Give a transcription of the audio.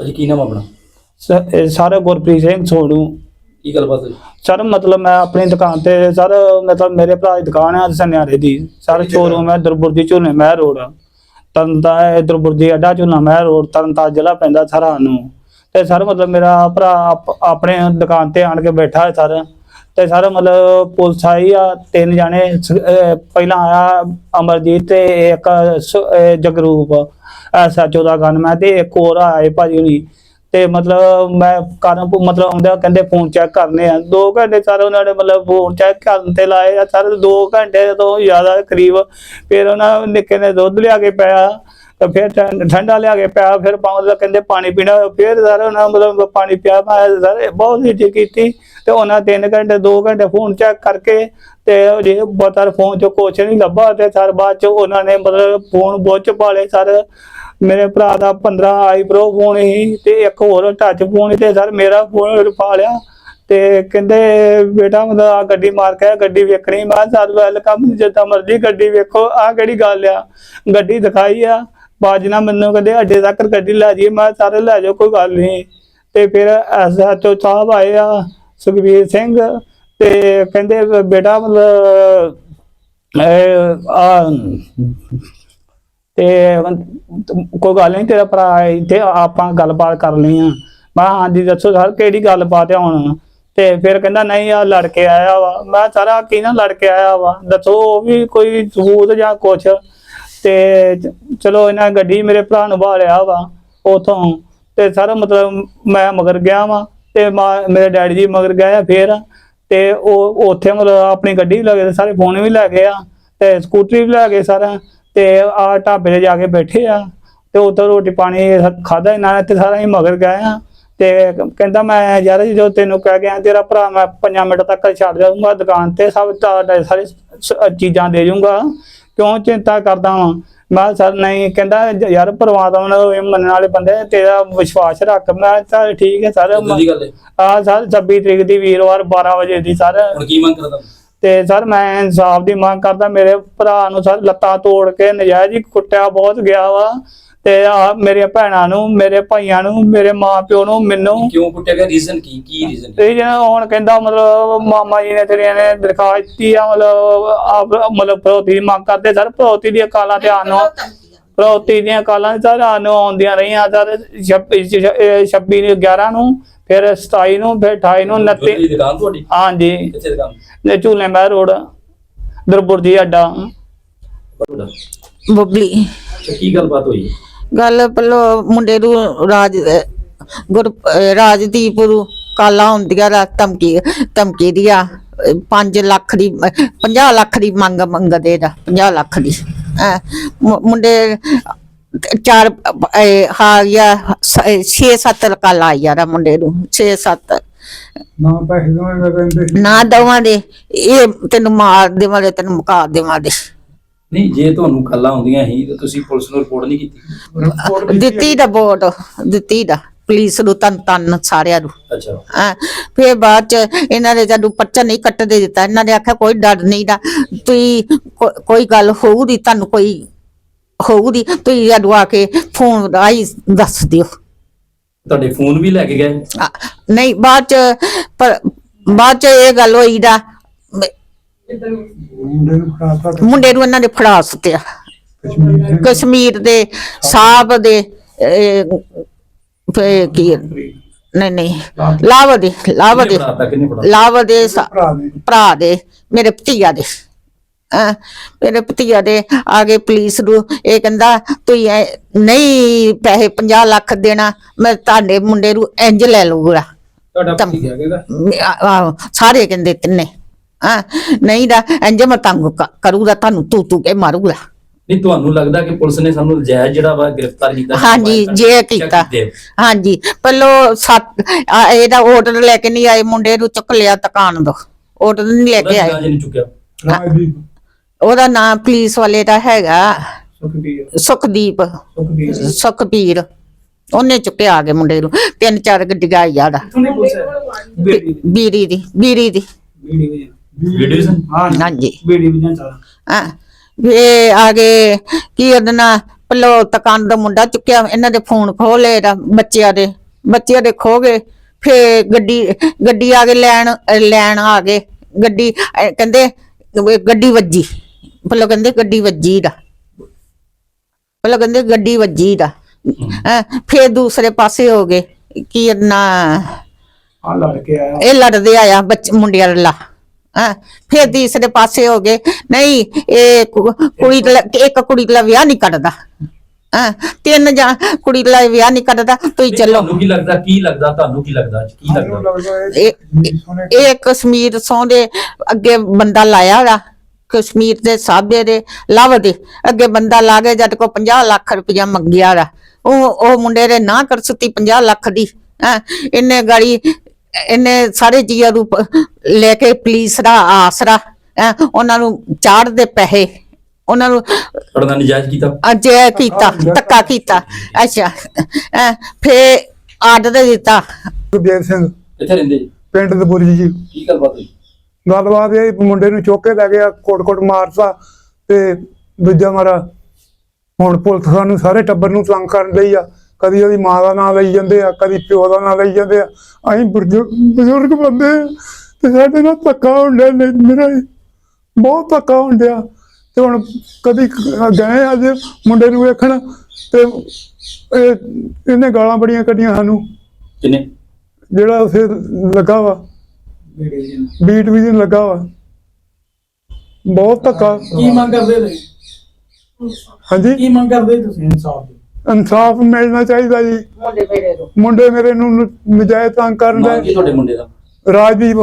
ਅਜੀ ਕੀ ਨਾਮ ਆਪਣਾ? ਸਰ ਇਹ ਸਰ ਗੁਰਪ੍ਰੀਤ ਸਿੰਘ ਸੋਨੂ। ਕੀ ਗੱਲਬਾਤ ਹੋਈ? ਸਰ ਮਤਲਬ ਮੈਂ ਆਪਣੀ ਦੁਕਾਨ ਤੇ ਸਰ ਮਤਲਬ ਮੇਰੇ ਭਰਾ ਦੀ ਦੁਕਾਨ ਹੈ ਸਨਿਆਰੇ ਦੀ। ਸਰ? ਸ਼ੋਰੂਮ ਹੈ ਦਰਬੁਰਦੀ ਝੋਨੇ ਮਹਿ ਰੋਡ ਤਰਨਤਾ ਇਧਰ ਬੁਰਦੀ ਅੱਡਾ ਝੋਨਾ ਮਹਿ ਰੋਡ ਤਰਨਤਾ ਜ਼ਿਲ੍ਹਾ ਪੈਂਦਾ ਸਰਾਂ ਨੂੰ ਤੇ ਸਰ ਮਤਲਬ ਮੇਰਾ ਭਰਾ ਆਪ- ਆਪਣੇ ਦੁਕਾਨ ਤੇ ਆਣ ਕੇ ਬੈਠਾ ਹੈ ਸਰ। ਤੇ ਸਰ ਮਤਲਬ ਪੁਲਿਸ ਆਈ ਆ, ਤਿੰਨ ਜਾਣੇ, ਸ- ਅਹ, ਪਹਿਲਾਂ ਆਇਆ ਅਮਰਜੀਤ ਤੇ ਇੱਕ ਸ- ਅਹ, ਜਗਰੂਪ ਐਸਐਚਓ ਦਾ ਗਨਮੈਨ ਤੇ ਇੱਕ ਹੋਰ ਆਏ ਭਾਜੀ ਹੁਣੀ। ਤੇ ਮਤਲਬ ਮੈਂ ਕਾਰਨ ਮਤਲਬ ਆਉਂਦਾ ਕਹਿੰਦੇ ਫੋਨ ਚੈੱਕ ਕਰਨੇ ਆ। 2 ਘੰਟੇ ਸਰ ਉਹਨਾਂ ਨੇ ਮਤਲਬ ਫੋਨ ਚੈੱਕ ਕਰਨ ਤੇ ਲਾਏ ਆ। ਸਰ 2 ਘੰਟੇ ਤੋਂ ਜ਼ਿਆਦਾ ਕਰੀਬ, ਫਿਰ ਉਹਨਾਂ ਨਿੱਕੇ ਨੇ ਦੁੱਧ ਲਿਆ ਕੇ ਪਿਆ। ਤੇ ਫਿਰ ਠੰਡਾ ਲਿਆ ਕੇ ਪਿਆ, ਫਿਰ ਪਾਉਂਦਾ ਕਹਿੰਦੇ ਪਾਣੀ ਪੀਣਾ, ਫਿਰ ਸਰ ਉਹਨਾਂ ਮਤਲਬ ਪਾਣੀ ਪਿਆ, ਮੈਂ ਸਰ ਬਹੁਤ ਹੀ ਕੀਤੀ। ਤੇ ਉਹਨਾਂ 3 ਘੰਟੇ 2 ਘੰਟੇ ਫੋਨ ਚੈੱਕ ਕਰਕੇ ਤੇ ਜੇ ਬਤਰ ਫੋਨ ਚ ਕੁਛ ਨਹੀਂ ਲੱਭਾ ਤੇ ਸਰ ਬਾਅਦ ਚ ਉਹਨਾਂ ਨੇ ਮਤਲਬ ਫੋਨ ਬੁੱਚ ਪਾਲੇ ਸਰ। ਮੇਰੇ ਭਰਾ ਦਾ 15 ਆਈ ਪ੍ਰੋ ਫੋਨ ਸੀ ਤੇ ਇੱਕ ਹੋਰ ਟੱਚ ਫੋਨ ਸੀ ਤੇ ਸਰ ਮੇਰਾ ਫੋਨ ਪਾ ਲਿਆ। ਤੇ ਕਹਿੰਦੇ ਬੇਟਾ ਮਤਲਬ ਆ ਗੱਡੀ ਮਾਰ ਕੇ ਗੱਡੀ ਵੇਖਣੀ। ਮੈਂ ਸਰ ਵੈਲਕਮ ਜਿੱਦਾਂ ਮਰਜ਼ੀ ਗੱਡੀ ਵੇਖੋ। ਆ ਕਿਹੜੀ ਗੱਲ ਆ? ਗੱਡੀ ਦਿਖਾਈ ਆ। ਬਾਜਣਾ ਮੈਨੂੰ ਕਹਿੰਦੇ ਅੱਡੇ ਤੱਕ ਗੱਡੀ ਲੈ ਜੀ ਮੈਂ ਕਿਹਾ, ਸਾਰੇ ਲੈ ਜਾਓ ਕੋਈ ਗੱਲ ਨਹੀਂ। ਤੇ ਫਿਰ ਐਸਐਚਓ ਸਾਹਿਬ ਆਏ ਆ ਸੁਖਵੀਰ ਸਿੰਘ ਤੇ ਕਹਿੰਦੇ ਬੇਟਾ ਮਤਲਬ ਤੇ ਕੋਈ ਗੱਲ ਨਹੀਂ ਤੇਰਾ ਭਰਾ ਇੱਥੇ ਆਪਾਂ ਗੱਲਬਾਤ ਕਰ ਲਈ ਆ। ਮੈਂ ਕਿਹਾ ਹਾਂਜੀ ਦੱਸੋ ਸਰ ਕਿਹੜੀ ਗੱਲਬਾਤ ਆ ਹੁਣ? ਤੇ ਫਿਰ ਕਹਿੰਦਾ ਨਹੀਂ ਆ ਲੜ ਕੇ ਆਇਆ ਵਾ। ਮੈਂ ਸਾਰਾ ਕੀ ਨਾ ਲੜ ਕੇ ਆਇਆ ਵਾ? ਦੱਸੋ ਉਹ ਵੀ ਕੋਈ ਸਬੂਤ ਜਾਂ ਕੁਛ? ਤੇ ਚਲੋ ਇਹਨਾਂ ਗੱਡੀ ਮੇਰੇ ਭਰਾ ਨੂੰ ਬਾਲਿਆ ਵਾ ਉਥੋਂ। ਤੇ ਸਾਰਾ ਮਤਲਬ ਮੈਂ ਮਗਰ ਗਿਆ ਵਾ ਤੇ ਮੇਰੇ ਡੈਡੀ ਜੀ ਮਗਰ ਗਏ ਆ ਫੇਰ। ਤੇ ਉਹ ਉੱਥੇ ਮਤਲਬ ਆਪਣੀ ਗੱਡੀ ਵੀ ਲੈ ਗਏ ਸਾਰੇ ਫੋਨ ਵੀ ਲੈ ਗਏ ਆ ਤੇ ਸਕੂਟਰੀ ਵੀ ਲੈ ਗਏ ਸਾਰਾ ਤੇ ਆ ਢਾਬੇ ਤੇ ਜਾ ਕੇ ਬੈਠੇ ਆ। ਤੇ ਉੱਥੇ ਰੋਟੀ ਪਾਣੀ ਖਾਦਾ ਇਹਨਾਂ ਨੇ ਤੇ ਸਾਰਾ ਹੀ ਮਗਰ ਗਏ ਆ। ਤੇ ਕਹਿੰਦਾ ਮੈਂ ਯਾਰ ਜੋ ਤੈਨੂੰ ਕਹਿ ਗਿਆ ਤੇਰਾ ਭਰਾ ਮੈਂ 5 ਮਿੰਟ ਤੱਕ ਛੱਡ ਜਾਊਂਗਾ ਦੁਕਾਨ ਤੇ, ਸਭ ਤੁਹਾਡੇ ਸਾਰੇ ਚੀਜ਼ਾਂ ਦੇ ਜਾਊਂਗਾ ਕਿਉਂ ਚਿੰਤਾ ਕਰਦਾ ਵਾਂ? ਮੈਂ ਸਰ ਨਹੀਂ। ਕਹਿੰਦਾ ਯਾਰ ਪਰਮਾਤਮਾ ਨੂੰ ਇਹ ਮੰਨਣ ਵਾਲੇ ਬੰਦੇ ਤੇਰਾ ਵਿਸ਼ਵਾਸ ਰੱਖ। ਮੈਂ ਚੱਲ ਠੀਕ ਹੈ ਸਰ। ਦੀ ਗੱਲ ਹੈ ਆ ਸਰ 26 ਤਰੀਕ ਦੀ ਵੀਰਵਾਰ 12 ਵਜੇ ਦੀ ਸਰ। ਹੁਣ ਕੀ ਮੰਗ ਕਰਦਾ ਤੇ ਸਰ ਮੈਂ ਇਨਸਾਫ ਦੀ ਮੰਗ ਕਰਦਾ। ਮੇਰੇ ਭਰਾ ਨੂੰ ਸਰ ਲੱਤਾਂ ਤੋੜ ਕੇ ਨਜਾਇਜ਼ ਹੀ ਕੁੱਟਿਆ ਬਹੁਤ ਗਿਆ ਵਾ। ਤੇ ਆ ਮੇਰੀਆਂ ਭੈਣਾਂ ਨੂੰ ਮੇਰੇ ਭਾਈਆਂ ਨੂੰ ਮੇਰੇ ਮਾਪਿਓ ਨੂੰ ਮੈਨੂੰ। ਕਿਉਂ ਕੁੱਟਿਆ ਗਿਆ? ਰੀਜ਼ਨ ਕੀ? ਕੀ ਰੀਜ਼ਨ ਤੇ ਜਿਹੜਾ ਹੁਣ ਕਹਿੰਦਾ ਮਤਲਬ ਮਾਮਾ ਜੀ ਨੇ ਤੇਰੇ ਨੇ ਦਰਖਾਸਤ ਦਿੱਤੀ ਆ ਮਤਲਬ ਆਪ ਮਤਲਬ ਪ੍ਰੋਤੀ ਦੀ ਮੰਗ ਕਰਦੇ ਸਰ ਪ੍ਰੋਤੀ ਦੀਆਂ ਕਾਲਾਂ ਤੇ ਆਨੋ ਪ੍ਰੋਤੀ ਦੀਆਂ ਕਾਲਾਂ ਸਰ ਆਨੋ ਆਉਂਦੀਆਂ ਰਹੀਆਂ ਸਰ 26 26 ਨੂੰ 11 ਨੂੰ ਫਿਰ 27 ਨੂੰ ਫਿਰ 28 ਨੂੰ 29 ਜੁਐਲਰੀ ਦੀ ਦੁਕਾਨ ਤੁਹਾਡੀ? ਹਾਂਜੀ। ਕਿੱਥੇ ਦੁਕਾਨ? ਨੇ ਝੂਲੇ ਮਹਿ ਰੋਡ ਦਰਬੁਰਜੀ ਅੱਡਾ। ਤੁਹਾਡਾ ਬਬਲੀ। ਅੱਛਾ, ਕੀ ਗੱਲਬਾਤ ਹੋਈ? ਗੱਲ ਪਹਿਲੋ ਮੁੰਡੇ ਨੂੰ ਰਾਜ ਗੁਰ ਰਾਜਦੀਪ ਨੂੰ ਕਾਲਾ ਹੁੰਦੀਆਂ ਰਾ ਧਮਕੀ ਧਮਕੀ ਦਿਆ। 5 ਲੱਖ ਦੀ 50 ਲੱਖ ਦੀ ਮੰਗ ਮੰਗਦੇ ਦਾ 50 ਲੱਖ ਦੀ। ਮੁੰਡੇ ਚਾਰ ਹਾਂ ਯਾ 6-7 ਕਾਲਾ ਆਇਆ ਰਾ ਮੁੰਡੇ ਨੂੰ 6-7 ਨਾ ਪੈਸੇ ਦੋਵੇਂ ਕਹਿੰਦੇ ਨਾ ਦਵਾਂ ਦੇ ਇਹ ਤੈਨੂੰ ਮਾਰ ਦੇਵਾਂਗੇ ਤੈਨੂੰ ਮੁਕਾ ਦੇਵਾਂਗੇ। ਨਹੀਂ ਜੇ ਤੁਹਾਨੂੰ ਕੱਲਾ ਆਉਂਦੀਆਂ ਸੀ ਤਾਂ ਤੁਸੀਂ ਪੁਲਿਸ ਨੂੰ ਰਿਪੋਰਟ ਨਹੀਂ ਕੀਤੀ। ਦਿੱਤੀ ਦਾ ਵੋਟ ਦਿੱਤੀ ਦਾ ਪੁਲਿਸ ਨੂੰ ਤਨ ਤਨ ਸਾਰਿਆਂ ਨੂੰ। ਅੱਛਾ। ਹਾਂ ਫਿਰ ਬਾਅਦ ਚ ਇਹਨਾਂ ਨੇ ਜਦੋਂ ਪਰਚਾ ਨਹੀਂ ਕੱਟ ਦੇ ਦਿੱਤਾ। ਇਹਨਾਂ ਨੇ ਆਖਿਆ ਕੋਈ ਡਰ ਨਹੀਂ ਦਾ ਤੁਸੀਂ ਕੋਈ ਗੱਲ ਹੋਊਗੀ ਤੁਹਾਨੂੰ ਕੋਈ ਹੋਊਗੀ ਤੁਸੀਂ ਜਦੋਂ ਆ ਕੇ ਫੋਨ ਰਾਹੀਂ ਦੱਸ ਦਿਓ। ਤੁਹਾਡੇ ਫੋਨ ਵੀ ਲੈ ਕੇ ਗਏ? ਨਹੀਂ ਬਾਅਦ ਚ ਪਰ ਬਾਅਦ ਚ ਇਹ ਗੱਲ ਹੋਈ ਦਾ ਮੁੰਡੇ ਨੂੰ ਫੜਾਤਾ ਮੁੰਡੇ ਨੂੰ ਇਹਨਾਂ ਨੇ ਫੜਾ ਸੁੱਟਿਆ। ਕਸ਼ਮੀਰ ਸਿੰਘ ਕਸ਼ਮੀਰ ਦੇ ਸਾਹਿਬ ਦੇ ਇਹ, ਫੇ ਕੀ ਨਹੀਂ ਨਹੀਂ। ਲਾਵ ਦੇ ਲਾਵ ਦੇ। ਲਾਵ ਦੇ ਸ- ਭਰਾ ਨੇ ਭਰਾ ਦੇ। ਮੇਰੇ ਭਤੀਆ ਦੇ। ਹੈਂ, ਮੇਰੇ ਭਤੀਆ ਦੇ। ਆਗੇ ਪੁਲਿਸ ਨੂੰ ਇਹ ਕਹਿੰਦਾ ਤੁਸੀਂ ਇਹ ਨਹੀਂ ਪੈਸੇ 50 ਲੱਖ ਦੇਣਾ ਮੈਂ ਤੁਹਾਡੇ ਮੁੰਡੇ ਨੂੰ ਇੰਜ ਲੈ ਲਊਗਾ। ਤੁਹਾਡਾ ਕੀ ਕਹਿੰਦਾ? ਆ- ਆ- ਸਾਰੇ ਕਹਿੰਦੇ ਤਿੰਨੇ। ਹਾਂ ਨਹੀਂ ਦਾ ਇੰਜ ਮੈਂ ਤੰਗ ਕ- ਕਰੂਗਾ ਤੁਹਾਨੂੰ ਤੂੰ ਤੂੰ ਕੇ ਮਾਰੂਗਾ। ਨਹੀਂ ਤੁਹਾਨੂੰ ਲੱਗਦਾ ਕਿ ਪੁਲਿਸ ਨੇ ਸਾਨੂੰ ਨਜਾਇਜ਼ ਜਿਹੜਾ ਵਾ ਗ੍ਰਿਫਤਾਰ ਕੀਤਾ ਹਾਂਜੀ ਜੇ ਕੀਤਾ। ਹਾਂਜੀ ਪਹਿਲੋ ਸੱਤ ਆ, ਇਹਦਾ ਆਰਡਰ ਲੈ ਕੇ ਨਹੀਂ ਆਏ ਮੁੰਡੇ ਨੂੰ ਚੁੱਕ ਲਿਆ ਦੁਕਾਨ ਤੋਂ। ਆਰਡਰ ਨਹੀਂ ਲੈ ਕੇ ਆਏ। ਜਿਹਨੇ ਚੁੱਕਿਆ? ਰਾਜਦੀਪ ਉਹਦਾ ਨਾਮ ਪੁਲਿਸ ਵਾਲੇ ਦਾ ਹੈਗਾ। ਸੁਖਦੀਪ। ਸੁਖਬੀਰ। ਸੁਖਬੀਰ। ਉਹਨੇ ਚੁੱਕਿਆ ਆ ਕੇ ਮੁੰਡੇ ਨੂੰ। ਤਿੰਨ ਚਾਰ ਗੱਡੀਆਂ ਦਾ ਪੁੱਛ ਬੇੜੀ ਬੀਰੀ ਦੀ ਬੀਰੀ ਦੀ। ਵੀਡੀਓ ਹਾਂ। ਹਾਂਜੀ। ਹਾਂ ਇਹ ਆਗੇ ਕੀ ਉਹਦਾ ਨਾਂ ਪਹਿਲਾਂ ਦੁਕਾਨ ਦਾ ਮੁੰਡਾ ਚੁੱਕਿਆ ਇਹਨਾਂ ਦੇ ਫੋਨ ਖੋਹ ਲਏ ਦਾ ਬੱਚਿਆਂ ਦੇ ਬੱਚਿਆਂ ਦੇ ਖੋ ਗਏ ਫੇ ਗੱਡੀ ਗੱਡੀ ਆ ਕੇ ਲੈਣ ਲੈਣ ਆ ਗਏ ਗੱਡੀ ਕਹਿੰਦੇ ਵੀ ਗੱਡੀ ਵੱਜੀ ਪਹਿਲਾਂ ਕਹਿੰਦੇ ਗੱਡੀ ਵੱਜੀ ਦਾ ਪਹਿਲਾਂ ਕਹਿੰਦੇ ਗੱਡੀ ਵੱਜੀ ਦਾ ਫੇਰ ਦੂਸਰੇ ਪਾਸੇ ਹੋ ਗਏ ਕੀ ਨਾ ਆ ਲੜ ਕੇ ਆਇਆ। ਇਹ ਲੜਦੇ ਆਇਆ ਬੱਚ ਮੁੰਡਿਆਂ ਲਾ ਹਾਂ? ਫਿਰ ਤੀਸਰੇ ਪਾਸੇ ਹੋ ਗਏ। ਨਹੀਂ ਇਹ ਕੁ- ਕੁੜੀ ਦਾ ਇੱਕ ਕੁੜੀ ਦਾ ਵਿਆਹ ਨਹੀਂ ਕਰਦਾ ਹਾਂ? ਤਿੰਨ ਜਾਂ ਕੁੜੀ ਦਾ ਵਿਆਹ ਨਹੀਂ ਕਰਦਾ ਤੁਸੀਂ ਚੱਲੋ। ਤੁਹਾਨੂੰ ਕੀ ਲੱਗਦਾ ਕੀ ਲੱਗਦਾ ਤੁਹਾਨੂੰ ਕੀ ਲੱਗਦਾ ਅੱਜ ਕੀ ਲੱਗਦਾ? ਇਹ ਇਹ ਕਸ਼ਮੀਰ ਸੌਂ ਦੇ ਅੱਗੇ ਬੰਦਾ ਲਾਇਆ ਵਾ। ਕਸ਼ਮੀਰ ਦੇ ਸਾਬੇ ਦੇ ਲਵ ਦੇ। ਅੱਗੇ ਬੰਦਾ ਲਾ ਕੇ ਜਦ ਕੋ 50 ਲੱਖ ਰੁਪਇਆ ਮੰਗਿਆ ਵਾ। ਉਹ ਉਹ ਮੁੰਡੇ ਦੇ ਨਾ ਕਰ ਸੁੱਤੀ 50 ਲੱਖ ਦੀ। ਹੈਂ? ਇਹਨੇ ਗਾੜੀ ਇਹਨੇ ਸਾਰੇ ਜੀਆ ਰੂਪ ਲੈ ਕੇ ਪੁਲਿਸ ਦਾ ਆਸਰਾ ਹੈਂ, ਉਹਨਾਂ ਨੂੰ ਚਾੜਦੇ ਪੈਸੇ ਉਹਨਾਂ ਨੂੰ ਤੁਹਾਡਾ ਨਜਾਇਜ਼ ਕੀਤਾ? ਅੱਜ ਇਹ ਕੀਤਾ ਧੱਕਾ ਕੀਤਾ। ਅੱਛਾ ਹੈਂ, ਫੇ ਆਰਡਰ ਦਿੱਤਾ। ਗੁਰਦੇਵ ਸਿੰਘ। ਕਿੱਥੇ ਰਹਿੰਦੇ ਜੀ? ਪਿੰਡ ਦਬੁਰਜੀ ਜੀ। ਕੀ ਗੱਲਬਾਤ ਹੋਈ? ਗੱਲਬਾਤ ਇਹ ਮੁੰਡੇ ਨੂੰ ਚੁੱਕ ਕੇ ਲੈ ਗਿਆ ਕੋਟ-ਕੋਟ ਮਾਰਤਾ ਤੇ ਦੂਜਾ ਮਾਰਾ ਹੁਣ ਪੁਲਿਸ ਸਾਨੂੰ ਸਾਰੇ ਟੱਬਰ ਨੂੰ ਤੰਗ ਕਰਨ ਲਈ ਆ। ਕਦੀ ਉਹਦੀ ਮਾਂ ਦਾ ਨਾਂ ਲਈ ਜਾਂਦੇ ਆ ਕਦੀ ਪਿਓ ਦਾ ਨਾਂ ਲਈ ਜਾਂਦੇ ਆ। ਅਸੀਂ ਬਜ਼ੁਰਗ ਬਜ਼ੁਰਗ ਬੰਦੇ ਤੇ ਸਾਡੇ ਨਾਲ ਧੱਕਾ ਹੁੰਦਾ ਮੇਰਾ ਬਹੁਤ ਧੱਕਾ ਹੁੰਦਿਆ ਤੇ ਹੁਣ ਕਦੀ ਗਏ ਅੱਜ ਮੁੰਡੇ ਨੂੰ ਵੇਖਣ ਤੇ ਇਹ ਇਹਨੇ ਗਾਲਾਂ ਬੜੀਆਂ ਕੱਢੀਆਂ ਸਾਨੂੰ। ਕਿੰਨੇ? ਜਿਹੜਾ ਉਸੇ ਲੱਗਾ ਵਾ। ਬੀਟ ਵੀ ਲੱਗਾ ਵਾ। ਬਹੁਤ ਧੱਕਾ। ਕੀ ਮੰਗ ਕਰਦੇ ਤੁਸੀਂ? ਹਾਂਜੀ? ਕੀ ਮੰਗ ਕਰਦੇ ਤੁਸੀਂ? ਇਨਸਾਫ ਦੀ। ਇਨਸਾਫ ਮਿਲਣਾ ਚਾਹੀਦਾ ਜੀ। ਮੁੰਡੇ ਮੇਰੇ ਨੂੰ। ਨਜਾਇਜ਼ ਤੰਗ ਕਰਨ ਨਾਂ ਕੀ ਦਾ ਤੁਹਾਡੇ ਮੁੰਡੇ ਦਾ? ਰਾਜਦੀਪ।